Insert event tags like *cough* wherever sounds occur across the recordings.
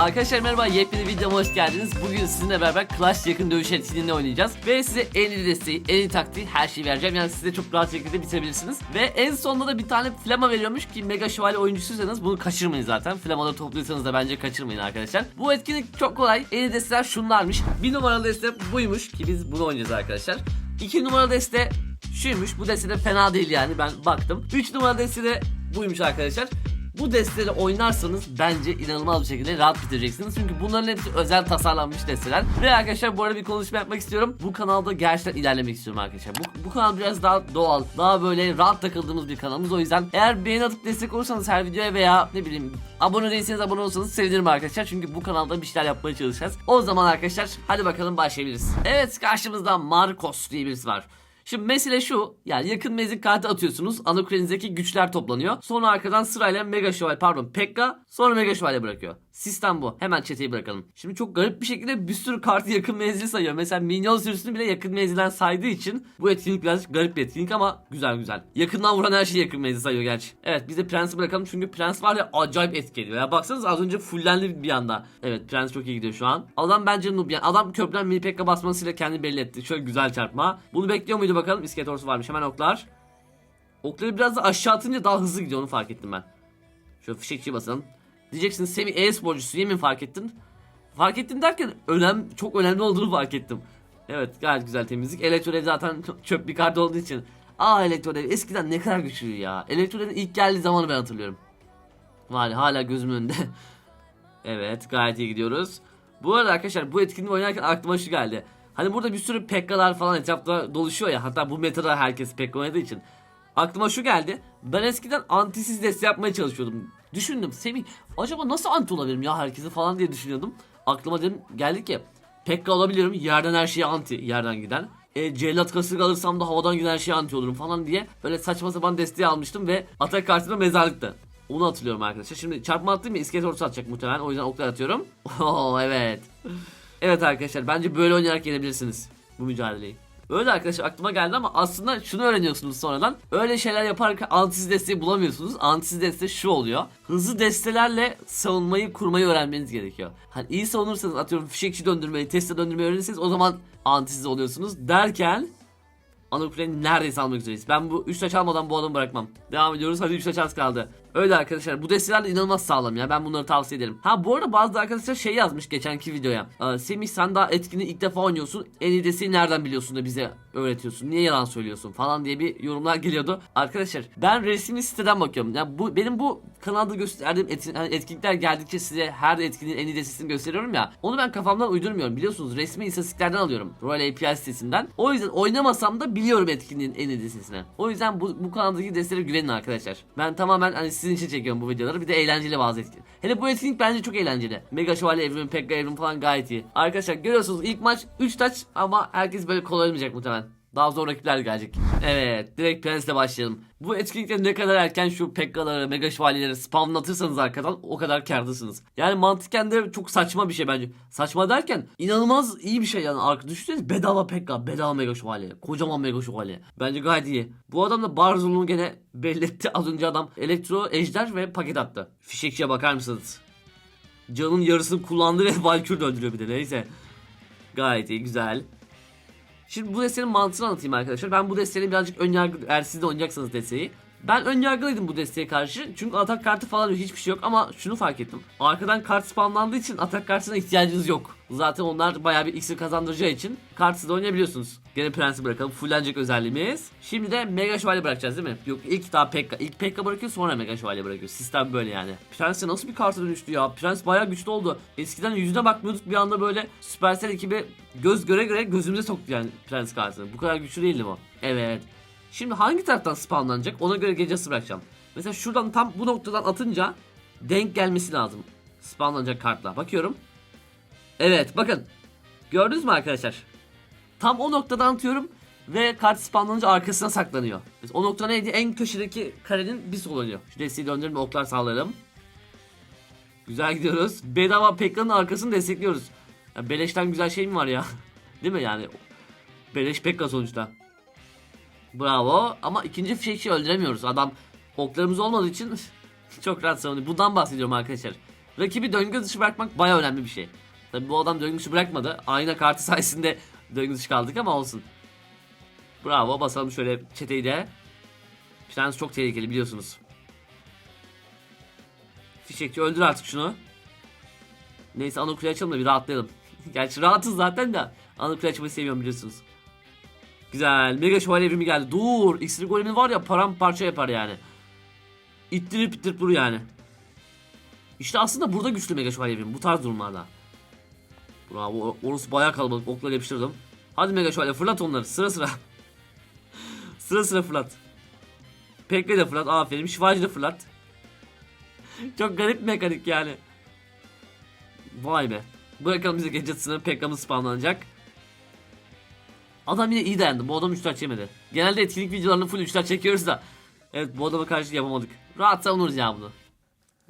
Arkadaşlar merhaba yepyeni videoma hoş geldiniz. Bugün sizinle beraber Clash yakın dövüş etkinliğini oynayacağız. Ve size en iyi desteği, en iyi taktiği her şeyi vereceğim. Yani size çok rahat şekilde bitirebilirsiniz. Ve en sonunda da bir tane flama veriyormuş ki Mega Şövalye oyuncusuysanız bunu kaçırmayın zaten. Flamaları topluyorsanız da bence kaçırmayın arkadaşlar. Bu etkinlik çok kolay. En iyi desteler şunlarmış. Bir numaralı deste buymuş ki biz bunu oynayacağız arkadaşlar. İki numaralı deste şuymuş. Bu deste de fena değil yani ben baktım. 3 numaralı deste de buymuş arkadaşlar. Bu desteleri oynarsanız bence inanılmaz bir şekilde rahat bitireceksiniz. Çünkü bunların hepsi özel tasarlanmış desteler. Ve arkadaşlar bu arada bir konuşma yapmak istiyorum. Bu kanalda gerçekten ilerlemek istiyorum arkadaşlar. Bu, bu kanal biraz daha doğal, daha böyle rahat takıldığımız bir kanalımız. O yüzden eğer beğeni atıp destek olursanız her videoya veya ne bileyim abone değilseniz abone olursanız sevinirim arkadaşlar. Çünkü bu kanalda bir şeyler yapmaya çalışacağız. O zaman arkadaşlar hadi bakalım başlayabiliriz. Evet karşımızda Marcos diye birisi var. Şimdi mesele şu yani yakın menzil kartı atıyorsunuz ana kulenizdeki güçler toplanıyor. Sonra arkadan sırayla Mega Şövalye pardon Pekka sonra Mega Şövalye bırakıyor. Sistem bu. Hemen çeteyi bırakalım. Şimdi çok garip bir şekilde bir sürü kartı yakın menzil sayıyor. Mesela minyon sürüsünü bile yakın menzilden saydığı için bu etkinlik birazcık garip bir etkinlik ama güzel güzel. Yakından vuran her şeyi yakın menzil sayıyor gerçi. Evet biz de Prens'i bırakalım çünkü Prens var ya acayip etki ediyor. Ya baksanız az önce fullendi bir anda. Evet Prens çok iyi gidiyor şu an. Adam bence noob yani adam köprüden mini pekka basmasıyla kendini belli etti. Şöyle güzel çarpma. Bunu bekliyor muydu bakalım. İskelet orsu varmış hemen oklar. Okları biraz da aşağı atınca daha hızlı gidiyor onu fark ettim ben. Şöyle fişekçi basalım. Diyeceksiniz Semih e-sporcusu yemin fark ettin. Fark ettim derken önem çok önemli olduğunu fark ettim. Evet gayet güzel temizlik. Elektrodev zaten *laughs* çöp bir kart olduğu için. Aa Elektrodev eskiden ne kadar güçlü ya. Elektrodev'in ilk geldiği zamanı ben hatırlıyorum. Var hala gözümün önünde. *laughs* evet gayet iyi gidiyoruz. Bu arada arkadaşlar bu etkinliği oynarken aklıma şu geldi. Hani burada bir sürü pekkalar falan etrafta doluşuyor ya. Hatta bu metada herkes pekka oynadığı için. Aklıma şu geldi. Ben eskiden antisiz deste yapmaya çalışıyordum. Düşündüm Semih acaba nasıl anti olabilirim ya herkese falan diye düşünüyordum. Aklıma dedim geldi ki Pekka olabilirim yerden her şeye anti yerden giden. E, cellat kasırga alırsam da havadan giden her şeye anti olurum falan diye böyle saçma sapan desteği almıştım ve atak kartında mezarlıktı. Onu hatırlıyorum arkadaşlar. Şimdi çarpma attım ya iskelet orta atacak muhtemelen. O yüzden oklar atıyorum. *laughs* Oo evet. Evet arkadaşlar bence böyle oynayarak yenebilirsiniz bu mücadeleyi. Öyle arkadaşlar aklıma geldi ama aslında şunu öğreniyorsunuz sonradan. Öyle şeyler yaparken antisiz desteği bulamıyorsunuz. Antisiz deste şu oluyor. Hızlı destelerle savunmayı kurmayı öğrenmeniz gerekiyor. Hani iyi savunursanız atıyorum fişekçi döndürmeyi, teste döndürmeyi öğrenirseniz o zaman antisiz oluyorsunuz. Derken Anakule'yi neredeyse almak üzereyiz. Ben bu 3 taç almadan bu adamı bırakmam. Devam ediyoruz. Hadi 3 taç az kaldı. Öyle arkadaşlar. Bu desteler de inanılmaz sağlam ya. Ben bunları tavsiye ederim. Ha bu arada bazı arkadaşlar şey yazmış geçenki videoya. Ee, Semih sen daha etkini ilk defa oynuyorsun. En iyi desteği nereden biliyorsun da bize öğretiyorsun. Niye yalan söylüyorsun falan diye bir yorumlar geliyordu. Arkadaşlar ben resmi siteden bakıyorum. Ya bu benim bu kanalda gösterdiğim etkin, hani etkinlikler geldikçe size her etkinliğin en iyi destesini gösteriyorum ya. Onu ben kafamdan uydurmuyorum. Biliyorsunuz resmi istatistiklerden alıyorum. Royal API sitesinden. O yüzden oynamasam da biliyorum etkinliğin en iyi destesini. O yüzden bu, bu kanaldaki destelere güvenin arkadaşlar. Ben tamamen hani sizin için çekiyorum bu videoları. Bir de eğlenceli bazı etkinlik. Hele bu etkinlik bence çok eğlenceli. Mega Şövalye evrimi, Pekka evrimi falan gayet iyi. Arkadaşlar görüyorsunuz ilk maç 3 taç ama herkes böyle kolay olmayacak muhtemelen. Daha zor rakipler gelecek. Evet direkt Prens'le başlayalım. Bu etkinlikte ne kadar erken şu Pekka'ları, Mega Şövalyeleri spamlatırsanız arkadan o kadar kârdasınız. Yani mantıken de çok saçma bir şey bence. Saçma derken inanılmaz iyi bir şey yani. Arka düşünsenize bedava Pekka, bedava Mega Şövalye. Kocaman Mega Şövalye. Bence gayet iyi. Bu adam da Barzul'unu gene belli etti. Az önce adam Elektro, Ejder ve paket attı. Fişekçiye bakar mısınız? Canın yarısını kullandı ve Valkür öldürüyor bir de neyse. Gayet iyi güzel. Şimdi bu destenin mantığını anlatayım arkadaşlar. Ben bu destenin birazcık ön yargı eğer siz de oynayacaksanız desteği. Ben ön yargılıydım bu desteğe karşı. Çünkü atak kartı falan yok, hiçbir şey yok ama şunu fark ettim. Arkadan kart spamlandığı için atak kartına ihtiyacınız yok. Zaten onlar bayağı bir iksir kazandıracağı için kartsız da oynayabiliyorsunuz. Gene prensi bırakalım. Fullenecek özelliğimiz. Şimdi de mega şövalye bırakacağız değil mi? Yok ilk daha Pekka. İlk Pekka bırakıyor sonra mega şövalye bırakıyor. Sistem böyle yani. Prens de nasıl bir karta dönüştü ya? Prens bayağı güçlü oldu. Eskiden yüzüne bakmıyorduk bir anda böyle Supercell ekibi göz göre göre gözümüze soktu yani prens kartını. Bu kadar güçlü değildi bu. Evet. Şimdi hangi taraftan spawnlanacak ona göre gecesi bırakacağım. Mesela şuradan tam bu noktadan atınca denk gelmesi lazım. Spawnlanacak kartla. Bakıyorum. Evet bakın. Gördünüz mü arkadaşlar? Tam o noktadan atıyorum ve kart spawnlanınca arkasına saklanıyor. Biz o nokta neydi? En köşedeki karenin bir sol oluyor. Şu desteği döndürün oklar sağlarım. Güzel gidiyoruz. Bedava Pekka'nın arkasını destekliyoruz. Ya beleşten güzel şey mi var ya? *laughs* Değil mi yani? Beleş Pekka sonuçta. Bravo. Ama ikinci fişekçi öldüremiyoruz. Adam oklarımız olmadığı için *laughs* çok rahat savunuyor. Bundan bahsediyorum arkadaşlar. Rakibi döngü dışı bırakmak baya önemli bir şey. Tabi bu adam döngü dışı bırakmadı. Ayna kartı *laughs* sayesinde döngü dışı kaldık ama olsun. Bravo basalım şöyle çeteyi de. Prens çok tehlikeli biliyorsunuz. Fişekçi öldür artık şunu. Neyse Anakula'yı açalım da bir rahatlayalım. *laughs* Gerçi rahatız zaten de. Anakula'yı açmayı seviyorum biliyorsunuz. Güzel. Mega şövalye evrimi geldi. Dur. İksir golemi var ya paramparça yapar yani. İttirip ittirip dur yani. İşte aslında burada güçlü mega şövalye evrimi. Bu tarz durumlarda. Bravo. Orası bayağı kalabalık. Okla yapıştırdım. Hadi mega şövalye fırlat onları. Sıra sıra. *laughs* sıra sıra fırlat. Pekle de fırlat. Aferin. Şifacı da fırlat. *laughs* Çok garip mekanik yani. Vay be. Bırakalım bize gece sınırı Pekka'mız spamlanacak. Adam yine iyi dayandı. Bu adam 3 taç yemedi. Genelde etkinlik videolarını full 3 taç çekiyoruz da. Evet bu adama karşı yapamadık. Rahat savunuruz ya bunu.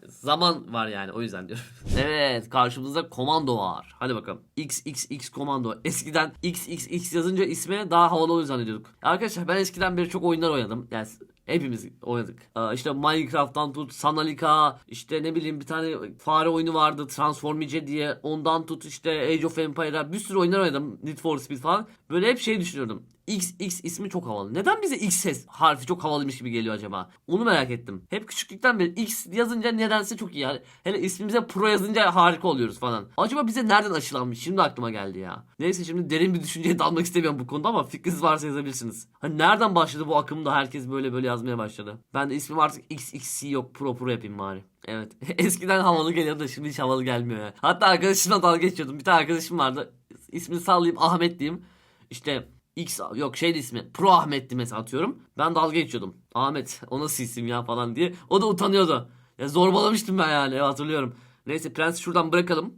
Zaman var yani o yüzden diyorum. *laughs* evet karşımızda komando var. Hadi bakalım. XXX komando. Eskiden XXX yazınca ismi daha havalı oluyor zannediyorduk. Arkadaşlar ben eskiden beri çok oyunlar oynadım. Yani hepimiz oynadık. Ee, işte Minecraft'tan tut, Sanalika, işte ne bileyim bir tane fare oyunu vardı Transformice diye. Ondan tut işte Age of Empire'a bir sürü oyunlar oynadım. Need for Speed falan. Böyle hep şey düşünüyordum. XX ismi çok havalı. Neden bize X ses harfi çok havalıymış gibi geliyor acaba? Onu merak ettim. Hep küçüklükten beri X yazınca nedense çok iyi. Yani hele ismimize Pro yazınca harika oluyoruz falan. Acaba bize nereden aşılanmış? Şimdi aklıma geldi ya. Neyse şimdi derin bir düşünceye dalmak istemiyorum bu konuda ama fikriniz varsa yazabilirsiniz. Hani nereden başladı bu akımda herkes böyle böyle yazmaya başladı. Ben de ismim artık XXC yok Pro Pro yapayım bari. Evet. *laughs* Eskiden havalı geliyordu şimdi hiç havalı gelmiyor ya. Hatta arkadaşımla dalga geçiyordum. Bir tane arkadaşım vardı. İsmini sallayayım Ahmet diyeyim. İşte X yok şeydi ismi Pro Ahmet'ti mesela atıyorum. Ben dalga geçiyordum. Ahmet o nasıl isim ya falan diye. O da utanıyordu. Ya zorbalamıştım ben yani hatırlıyorum. Neyse Prens şuradan bırakalım.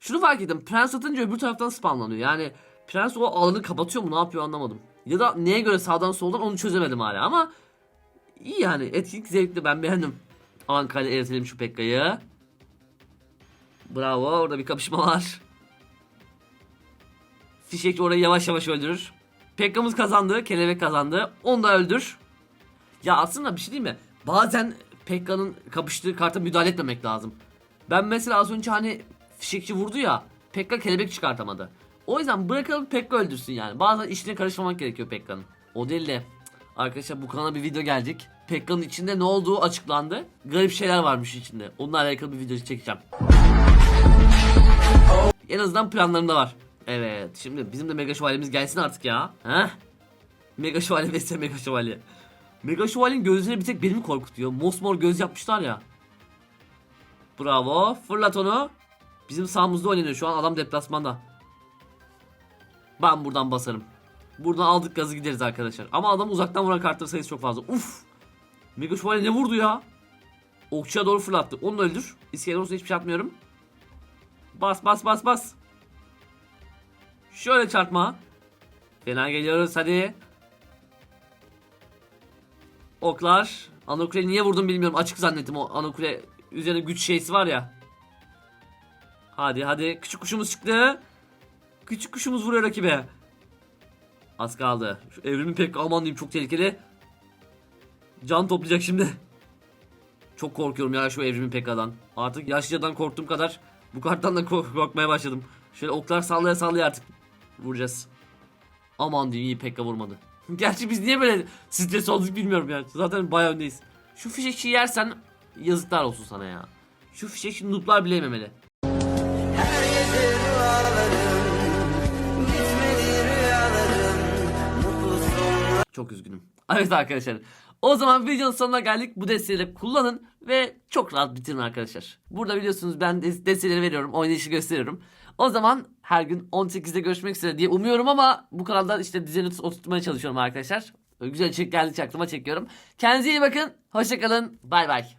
Şunu fark ettim. Prens atınca öbür taraftan spamlanıyor. Yani Prens o alanı kapatıyor mu ne yapıyor anlamadım. Ya da neye göre sağdan soldan onu çözemedim hala ama iyi yani etkinlik zevkli ben beğendim. Ankara'ya eritelim şu Pekka'yı. Bravo orada bir kapışma var. Fişekçi orayı yavaş yavaş öldürür. Pekka'mız kazandı. Kelebek kazandı. Onu da öldür. Ya aslında bir şey değil mi? Bazen Pekka'nın kapıştığı karta müdahale etmemek lazım. Ben mesela az önce hani fişekçi vurdu ya. Pekka kelebek çıkartamadı. O yüzden bırakalım Pekka öldürsün yani. Bazen işine karışmamak gerekiyor Pekka'nın. O değil de arkadaşlar bu kanala bir video gelecek. Pekka'nın içinde ne olduğu açıklandı. Garip şeyler varmış içinde. Onunla alakalı bir video çekeceğim. En azından planlarımda var. Evet şimdi bizim de Mega Şövalyemiz gelsin artık ya. Heh? Mega Şövalye vs Mega Şövalye. Mega Şövalye'nin gözleri bir tek beni mi korkutuyor? Mosmor göz yapmışlar ya. Bravo. Fırlat onu. Bizim sağımızda oynanıyor şu an adam deplasmanda. Ben buradan basarım. Buradan aldık gazı gideriz arkadaşlar. Ama adam uzaktan vuran kartları sayısı çok fazla. Uf. Mega Şövalye ne vurdu ya? Okçuya doğru fırlattı. Onu da öldür. İskele olsa hiçbir şey atmıyorum. Bas bas bas bas. Şöyle çarpma. Fena geliyoruz hadi. Oklar. Anokule niye vurdum bilmiyorum. Açık zannettim o Anokule üzerine güç şeysi var ya. Hadi hadi. Küçük kuşumuz çıktı. Küçük kuşumuz vuruyor rakibe. Az kaldı. Şu evrimi pek aman diyeyim çok tehlikeli. Can toplayacak şimdi. Çok korkuyorum ya şu evrimi pekadan. Artık yaşlıcadan korktuğum kadar bu karttan da kork- korkmaya başladım. Şöyle oklar sallaya sallaya artık vuracağız. Aman diyeyim iyi pekka vurmadı. *laughs* Gerçi biz niye böyle stres olduk bilmiyorum yani. Zaten bayağı öndeyiz. Şu fişekçi yersen yazıklar olsun sana ya. Şu fişekçi noob'lar bile yememeli. Çok üzgünüm. *laughs* Evet arkadaşlar. O zaman videonun sonuna geldik. Bu desteği de kullanın ve çok rahat bitirin arkadaşlar. Burada biliyorsunuz ben des- desteğleri veriyorum. Oynayışı gösteriyorum. O zaman her gün 18'de görüşmek üzere diye umuyorum ama bu kanalda işte düzeni oturtmaya çalışıyorum arkadaşlar. Güzel içerik geldikçe aklıma çekiyorum. Kendinize iyi bakın. Hoşçakalın. Bay bay.